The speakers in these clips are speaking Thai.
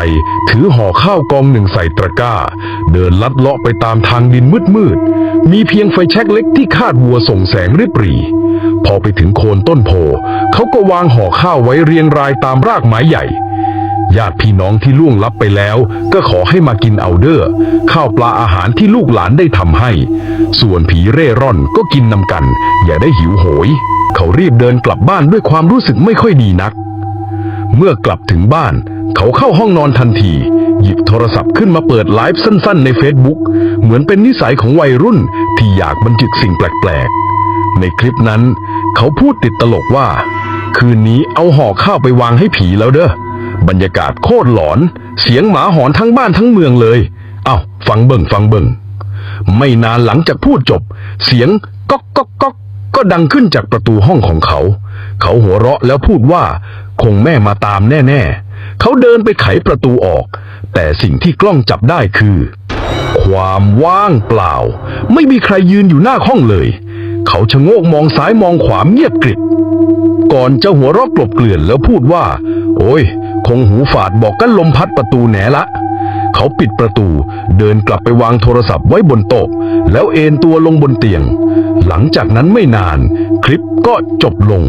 ชัย ถือห่อข้าวกองหนึ่งใส่ตะกร้า เดินลัดเลาะไปตามทางดินมืดๆ มีเพียงไฟแช็กเล็กที่คาดวัวส่งแสงริบหรี พอไปถึงโคนต้นโพ เขาก็วางห่อข้าวไว้เรียงรายตามรากไม้ใหญ่ญาติพี่น้องที่ล่วงลับไปแล้ว ก็ขอให้มากินเอาเดอ้อข้าวปลาอาหารที่ลูกหลานได้ทำให้ ส่วนผีเร่ร่อนก็กินนำกัน อย่าได้หิวโหย เขารีบเดินกลับบ้านด้วยความรู้สึกไม่ค่อยดีนัก เมื่อกลับถึงบ้าน เขาเข้าห้องนอนทันที หยิบโทรศัพท์ขึ้นมาเปิดไลฟ์สั้นๆในเฟซบุ๊กเหมือนเป็นนิสัยของวัยรุ่นที่อยากบันทึกสิ่งแปลกๆ ในคลิปนั้น เขาพูดติดตลกว่า คืนนี้เอาห่อข้าวไปวางให้ผีแล้วเด้อบรรยากาศโคตรหลอน เสียงหมาหอนทั้งบ้านทั้งเมืองเลย เอ้า ฟังเบิ่งฟังเบิ่ง ไม่นานหลังจากพูดจบ เสียงก๊อกก๊อกก๊อกก็ดังขึ้นจากประตูห้องของเขา เขาหัวเราะแล้วพูดว่า คงแม่มาตามแน่ ๆ เขาเดินไปไขประตูออก แต่สิ่งที่กล้องจับได้คือ ความว่างเปล่า ไม่มีใครยืนอยู่หน้าห้องเลย เขาชะโงกมองซ้ายมองขวาเงียบกริบ ก่อนจะหัวเราะกลบเกลื่อนแล้วพูดว่า โอ้ย คงหูฝาดบอกกันลมพัดประตูแหนละ เขาปิดประตูเดินกลับไปวางโทรศัพท์ไว้บนโต๊ะ แล้วเอนตัวลงบนเตียง หลังจากนั้นไม่นาน คลิปก็จบลง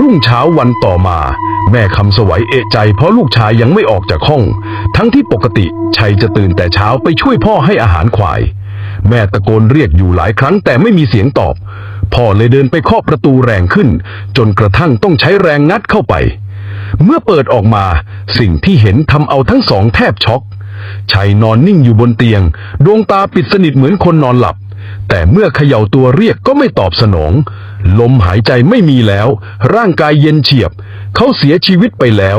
รุ่งเช้าวันต่อมา แม่คำสวัยเอะใจเพราะลูกชายยังไม่ออกจากห้อง ทั้งที่ปกติชัยจะตื่นแต่เช้าไปช่วยพ่อให้อาหารควาย แม่ตะโกนเรียกอยู่หลายครั้งแต่ไม่มีเสียงตอบ พ่อเลยเดินไปเคาะประตูแรงขึ้น จนกระทั่งต้องใช้แรงงัดเข้าไป เมื่อเปิดออกมา สิ่งที่เห็นทำเอาทั้งสองแทบช็อกชัยนอนนิ่งอยู่บนเตียง ดวงตาปิดสนิทเหมือนคนนอนหลับ แต่เมื่อเขย่าตัวเรียกก็ไม่ตอบสนอง ลมหายใจไม่มีแล้ว ร่างกายเย็นเฉียบ เขาเสียชีวิตไปแล้ว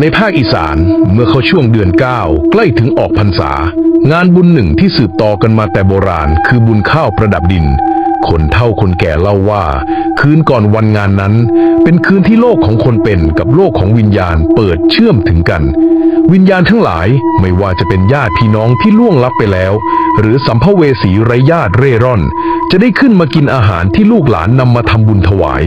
ในภาคอีสานเมื่อเขาช่วงเดือนเก้าใกล้ถึงออกพรรษา งานบุญหนึ่งที่สืบต่อกันมาแต่โบราณ คือบุญข้าวประดับดิน คนเฒ่าคนแก่เล่าว่า คืนก่อนวันงานนั้น เป็นคืนที่โลกของคนเป็นกับโลกของวิญญาณเปิดเชื่อมถึงกัน วิญญาณทั้งหลายไม่ว่าจะเป็นญาติพี่น้องที่ล่วงลับไปแล้ว หรือสัมภเวสีไร้ญาติเร่ร่อน จะได้ขึ้นมากินอาหารที่ลูกหลานนำมาทำบุญถวาย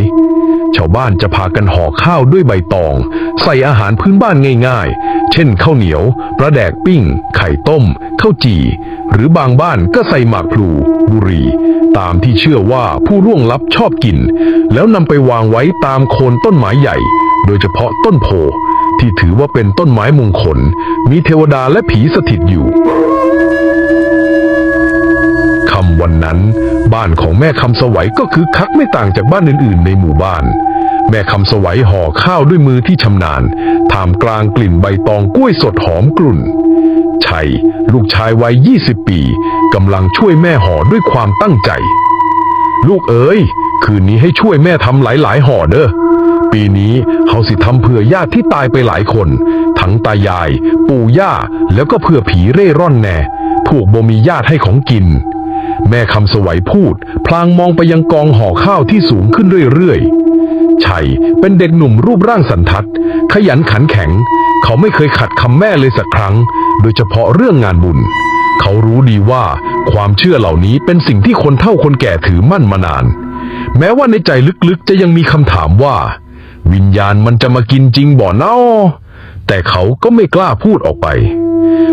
ชาวบ้านจะพากันห่อข้าวด้วยใบตอง ใส่อาหารพื้นบ้านง่ายๆ เช่นข้าวเหนียวปลาแดกปิ้ง ไข่ต้ม ข้าวจี่ หรือบางบ้านก็ใส่หมากพลู บุรี ตามที่เชื่อว่าผู้ร่วงลับชอบกิน แล้วนำไปวางไว้ตามโคนต้นไม้ใหญ่ โดยเฉพาะต้นโพ ที่ถือว่าเป็นต้นไม้มงคล มีเทวดาและผีสถิตอยู่คำวันนั้น บ้านของแม่คำสวัยก็คือคักไม่ต่างจากบ้านอื่นๆ ในหมู่บ้าน แม่คำสวัยห่อข้าวด้วยมือที่ชำนาญท่ามกลางกลิ่นใบตองกล้วยสดหอมกลุ่น ชัย ลูกชายวัย 20 ปีกำลังช่วยแม่ห่อด้วยความตั้งใจ ลูกเอ๋ย คืนนี้ให้ช่วยแม่ทำหลายๆห่อเด้อ ปีนี้เขาสิทำเผื่อญาติที่ตายไปหลายคน ทั้งตายาย ปู่ย่า แล้วก็เผื่อผีเร่ร่อนแน่พวกบ่มีญาติให้ของกินแม่คำสวัยพูด พลางมองไปยังกองห่อข้าวที่สูงขึ้นเรื่อยๆ ชัยเป็นเด็กหนุ่มรูปร่างสันทัด ขยันขันแข็ง เขาไม่เคยขัดคำแม่เลยสักครั้ง โดยเฉพาะเรื่องงานบุญ เขารู้ดีว่าความเชื่อเหล่านี้เป็นสิ่งที่คนเฒ่าคนแก่ถือมั่นมานาน แม้ว่าในใจลึกๆ จะยังมีคำถามว่า วิญญาณมันจะมากินจริงบ่เนาะแต่เขาก็ไม่กล้าพูดออกไป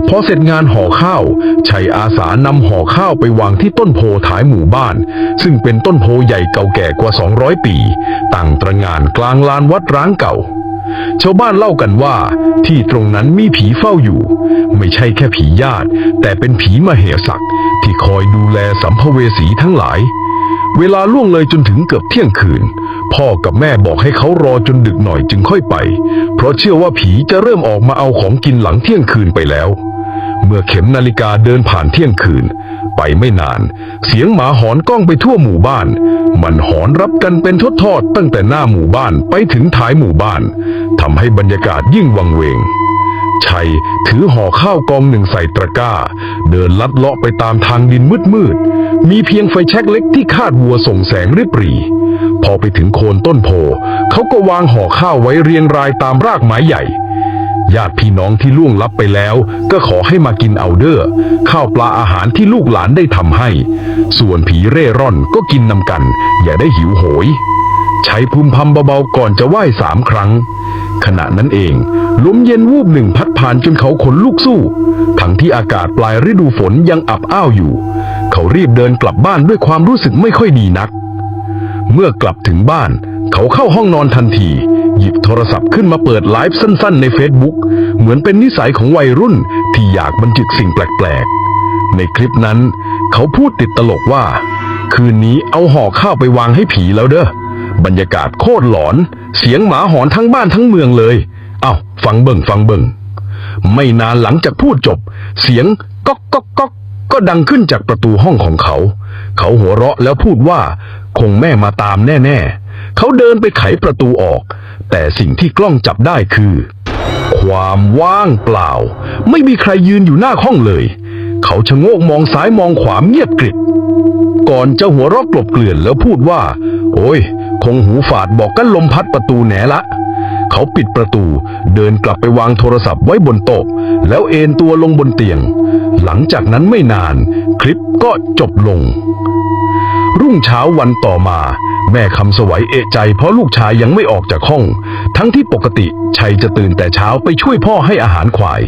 พอเสร็จงานห่อข้าวชัยอาสานำห่อข้าวไปวางที่ต้นโพท้ายหมู่บ้าน ซึ่งเป็นต้นโพใหญ่เก่าแก่กว่า 200 ปี ตั้งตระงานกลางลานวัดร้างเก่า ชาวบ้านเล่ากันว่า ที่ตรงนั้นมีผีเฝ้าอยู่ ไม่ใช่แค่ผีญาติ แต่เป็นผีมเหสักที่คอยดูแลสัมภเวสีทั้งหลาย เวลาล่วงเลยจนถึงเกือบเที่ยงคืน พ่อกับแม่บอกให้เขารอจนดึกหน่อยจึงค่อยไป เพราะเชื่อว่าผีจะเริ่มออกมาเอาของกินหลังเที่ยงคืนไปแล้ว เมื่อเข็มนาฬิกาเดินผ่านเที่ยงคืน ไปไม่นาน เสียงหมาหอนก้องไปทั่วหมู่บ้าน มันหอนรับกันเป็นทอดๆตั้งแต่หน้าหมู่บ้านไปถึงท้ายหมู่บ้านทำให้บรรยากาศยิ่งวังเวงชัยถือห่อข้าวกองหนึ่งใส่ตะกร้า เดินลัดเลาะไปตามทางดินมืดๆ มีเพียงไฟแช็กเล็กที่คาดวัวส่งแสงริบหรี พอไปถึงโคนต้นโพ เขาก็วางห่อข้าวไว้เรียงรายตามรากไม้ใหญ่ ญาติพี่น้องที่ล่วงลับไปแล้ว ก็ขอให้มากินเอาเดอร์ข้าวปลาอาหารที่ลูกหลานได้ทำให้ ส่วนผีเร่ร่อนก็กินนำกัน อย่าได้หิวโหย ใช้พึมพำเบาๆก่อนจะไหว้สามครั้ง ขณะนั้นเองลมเย็นวูบหนึ่งพัดผ่านจนเขาขนลุกสู้ ทั้งที่อากาศปลายฤดูฝนยังอับอ้าวอยู่ เขารีบเดินกลับบ้านด้วยความรู้สึกไม่ค่อยดีนัก เมื่อกลับถึงบ้าน เขาเข้าห้องนอนทันที หยิบโทรศัพท์ขึ้นมาเปิดไลฟ์สั้น ๆ ใน Facebook เหมือนเป็นนิสัยของวัยรุ่นที่อยากบันทึกสิ่งแปลกๆ ในคลิปนั้น เขาพูดติดตลกว่า คืนนี้เอาห่อข้าวไปวางให้ผีแล้วเด้อบรรยากาศโคตรหลอน เสียงหมาหอนทั้งบ้านทั้งเมืองเลยเอ้าฟังเบิ่งฟังเบิ่ง ไม่นานหลังจากพูดจบ เสียงก๊อกก๊อกก๊อก ก็ดังขึ้นจากประตูห้องของเขา เขาหัวเราะแล้วพูดว่า คงแม่มาตามแน่ ๆ เขาเดินไปไขประตูออก แต่สิ่งที่กล้องจับได้คือ ความว่างเปล่า ไม่มีใครยืนอยู่หน้าห้องเลย เขาชะโงกมองซ้ายมองขวาเงียบกริบ ก่อนจะหัวเราะกลบเกลื่อนแล้วพูดว่า โอ้ย คงหูฝาดบอกกันลมพัดประตูแหนละ เขาปิดประตู เดินกลับไปวางโทรศัพท์ไว้บนโต๊ะ แล้วเอนตัวลงบนเตียง หลังจากนั้นไม่นาน คลิปก็จบลง รุ่งเช้าวันต่อมา แม่คำสวัยเอะใจเพราะลูกชายยังไม่ออกจากห้อง ทั้งที่ปกติชัยจะตื่นแต่เช้าไปช่วยพ่อให้อาหารควาย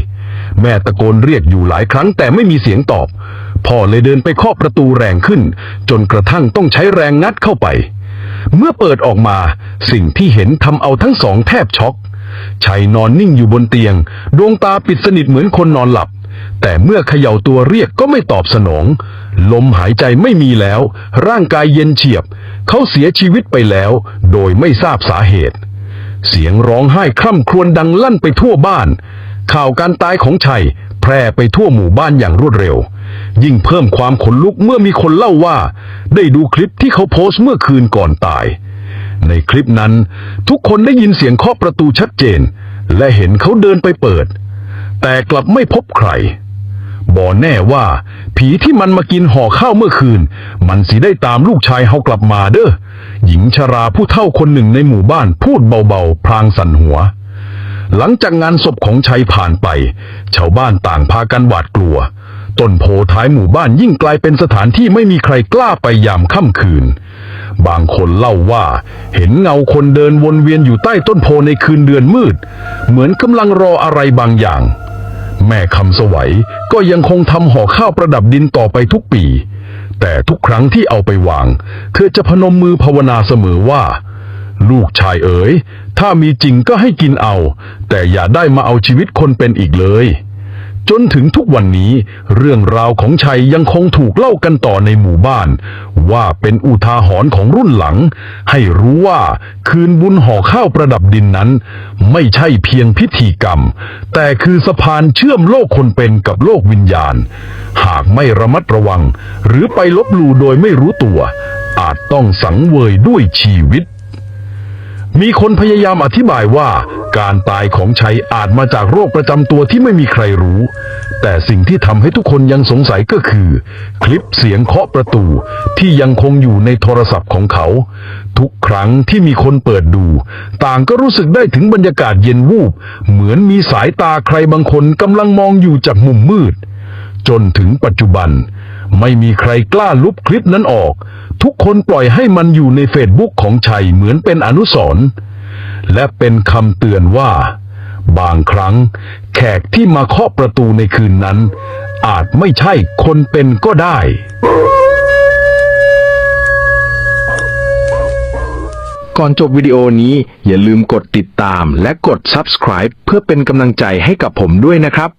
แม่ตะโกนเรียกอยู่หลายครั้งแต่ไม่มีเสียงตอบ พ่อเลยเดินไปเคาะประตูแรงขึ้น จนกระทั่งต้องใช้แรงงัดเข้าไป เมื่อเปิดออกมา สิ่งที่เห็นทำเอาทั้งสองแทบช็อกชัยนอนนิ่งอยู่บนเตียง ดวงตาปิดสนิทเหมือนคนนอนหลับ แต่เมื่อเขย่าตัวเรียกก็ไม่ตอบสนอง ลมหายใจไม่มีแล้ว ร่างกายเย็นเฉียบ เขาเสียชีวิตไปแล้ว โดยไม่ทราบสาเหตุ เสียงร้องไห้คร่ำครวญดังลั่นไปทั่วบ้าน ข่าวการตายของชัย แพร่ไปทั่วหมู่บ้านอย่างรวดเร็ว ยิ่งเพิ่มความขนลุกเมื่อมีคนเล่าว่า ได้ดูคลิปที่เขาโพสต์เมื่อคืนก่อนตาย ในคลิปนั้น ทุกคนได้ยินเสียงเคาะประตูชัดเจน และเห็นเขาเดินไปเปิด แต่กลับไม่พบใครบอแน่ว่า ผีที่มันมากินห่อข้าวเมื่อคืน มันสิได้ตามลูกชายเฮากลับมาเด้อหญิงชราผู้เฒ่าคนหนึ่งในหมู่บ้านพูดเบาๆ พลางสั่นหัว หลังจากงานศพของชัยผ่านไป ชาวบ้านต่างพากันหวาดกลัว ต้นโพท้ายหมู่บ้านยิ่งกลายเป็นสถานที่ไม่มีใครกล้าไปยามค่ำคืน บางคนเล่าว่า เห็นเงาคนเดินวนเวียนอยู่ใต้ต้นโพในคืนเดือนมืด เหมือนกำลังรออะไรบางอย่าง แม่คำสวัยก็ยังคงทำห่อข้าวประดับดินต่อไปทุกปี แต่ทุกครั้งที่เอาไปวาง เธอจะพนมมือภาวนาเสมอว่า ลูกชายเอ๋ย ถ้ามีจริงก็ให้กินเอา แต่อย่าได้มาเอาชีวิตคนเป็นอีกเลย จนถึงทุกวันนี้ เรื่องราวของชัยยังคงถูกเล่ากันต่อในหมู่บ้าน ว่าเป็นอุทาหรณ์ของรุ่นหลัง ให้รู้ว่าคืนบุญห่อข้าวประดับดินนั้น ไม่ใช่เพียงพิธีกรรม แต่คือสะพานเชื่อมโลกคนเป็นกับโลกวิญญาณ หากไม่ระมัดระวัง หรือไปลบหลู่โดยไม่รู้ตัว อาจต้องสังเวยด้วยชีวิต มีคนพยายามอธิบายว่า การตายของชัยอาจมาจากโรคประจำตัวที่ไม่มีใครรู้ แต่สิ่งที่ทำให้ทุกคนยังสงสัยก็คือ คลิปเสียงเคาะประตูที่ยังคงอยู่ในโทรศัพท์ของเขา ทุกครั้งที่มีคนเปิดดู ต่างก็รู้สึกได้ถึงบรรยากาศเย็นวูบ เหมือนมีสายตาใครบางคนกำลังมองอยู่จากมุมมืด จนถึงปัจจุบัน ไม่มีใครกล้าลบคลิปนั้นออก ทุกคนปล่อยให้มันอยู่ในเฟซบุ๊กของชัยเหมือนเป็นอนุสรณ์และเป็นคำเตือนว่า บางครั้ง แขกที่มาเคาะประตูในคืนนั้น อาจไม่ใช่คนเป็นก็ได้ ก่อนจบวิดีโอนี้อย่าลืมกดติดตามและกด subscribe เพื่อเป็นกำลังใจให้กับผมด้วยนะครับ